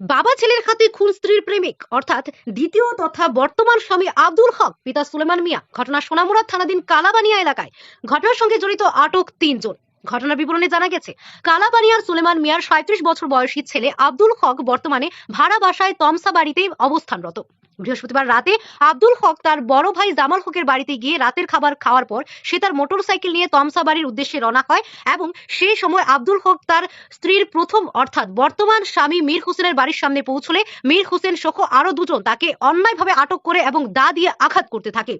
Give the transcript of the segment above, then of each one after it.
বাবা ছেলের হাতে খুন স্ত্রীর প্রেমিক, অর্থাৎ দ্বিতীয় তথা বর্তমান স্বামী আব্দুল হক, পিতা সুলেমান মিয়া। ঘটনা সোনামুড়া থানাধীন কালাবানিয়া এলাকায়। ঘটনার সঙ্গে জড়িত আটক তিনজন। ঘটনার বিবরণে জানা গেছে, কালাবানিয়ার সুলেমান মিয়ার সাঁত্রিশ বছর বয়সী ছেলে আব্দুল হক বর্তমানে ভাড়া বাসায় তমসা বাড়িতে অবস্থানরত। বৃহস্পতিবার রাতে আব্দুল হক তার বড় ভাই জামাল হকের বাড়িতে গিয়ে রাতের খাবার খাওয়ার পর সে তার মোটর সাইকেল নিয়ে তমসা বাড়ির উদ্দেশ্যে রওনা হয় এবং সেই সময় আব্দুল হক তার স্ত্রীর প্রথম অর্থাৎ বর্তমান স্বামী মীর হোসেনের বাড়ির সামনে পৌঁছলে মীর হোসেন সহ আরও দুজন তাকে অন্যায়ভাবে আটক করে এবং দা দিয়ে আঘাত করতে থাকে।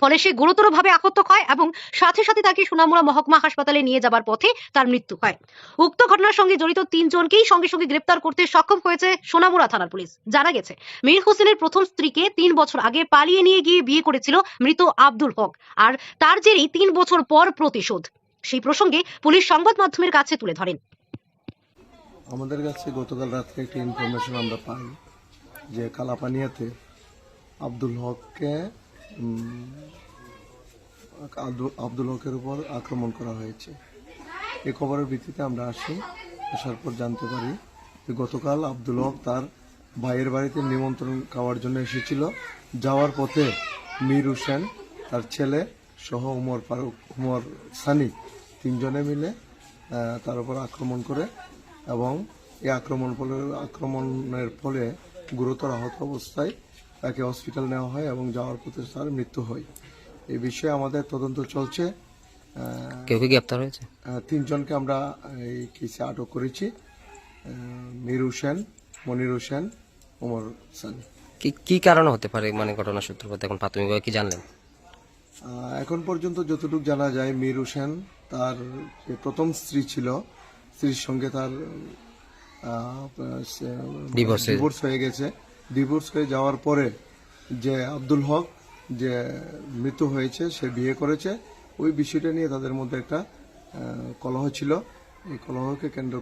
ফলে সে গুরুতরভাবে আহত হয় এবং সাথে সাথে তাকে সোনামুড়া মহকুমা হাসপাতালে নিয়ে যাবার পথে তার মৃত্যু হয়। উক্ত ঘটনার সঙ্গে জড়িত তিনজনকেই সঙ্গে সঙ্গে গ্রেপ্তার করতে সক্ষম হয়েছে সোনামুড়া থানার পুলিশ। জানা গেছে, মীর হোসেনের প্রথম স্ত্রীকে তিন বছর আগে পালিয়ে নিয়ে গিয়ে বিয়ে করেছিল মৃত আব্দুল হক আর তার জেরেই তিন বছর পর প্রতিশোধ। সেই প্রসঙ্গে পুলিশ সংবাদ মাধ্যমের কাছে তুলে ধরেন। আমাদের কাছে গতকাল রাত্রে একটি ইনফরমেশন আমরা পাই যে কালাপানিয়াতে আব্দুল হককে আব্দুল- হকের উপর আক্রমণ করা হয়েছে। এ খবরের ভিত্তিতে আমরা আসি, আসার পর জানতে পারি যে গতকাল আব্দুল হক তার ভাইয়ের বাড়িতে নিমন্ত্রণ খাওয়ার জন্য এসেছিল। যাওয়ার পথে মীর হোসেন, তার ছেলে সহ উমর ফারুক, উমর সানি তিনজনে মিলে তার উপর আক্রমণ করে এবং এই আক্রমণ ফলে আক্রমণের ফলে গুরুতর আহত অবস্থায় তাকে হসপিটাল নেওয়া হয় এবং যাওয়ার পথে তার মৃত্যু হয়। এই বিষয়ে আমাদের তদন্ত চলছে। কেউ কি গ্রেপ্তার হয়েছে? তিনজনকে আমরা এই কেসে আটক করেছি। মীর হোসেন মনির হোসেন ওমর সানি। কি কি কারণে হতে পারে মানে ঘটনার সূত্রপাত এখন প্রাথমিকভাবে কি জানলেন? এখন পর্যন্ত যতটুকু জানা যায় মীর হোসেন তার যে প্রথম স্ত্রী ছিল স্ত্রীর সঙ্গে তার ডিভোর্স হয়ে গেছে। ডিভোর্স হয়ে যাওয়ার পরে যে আব্দুল হক যে মৃত্যু হয়েছে, সে বিয়ে করেছে। ওই বিষয়টা নিয়ে তাদের মধ্যে একটা কলহ ছিল। এই কলহকে কেন্দ্র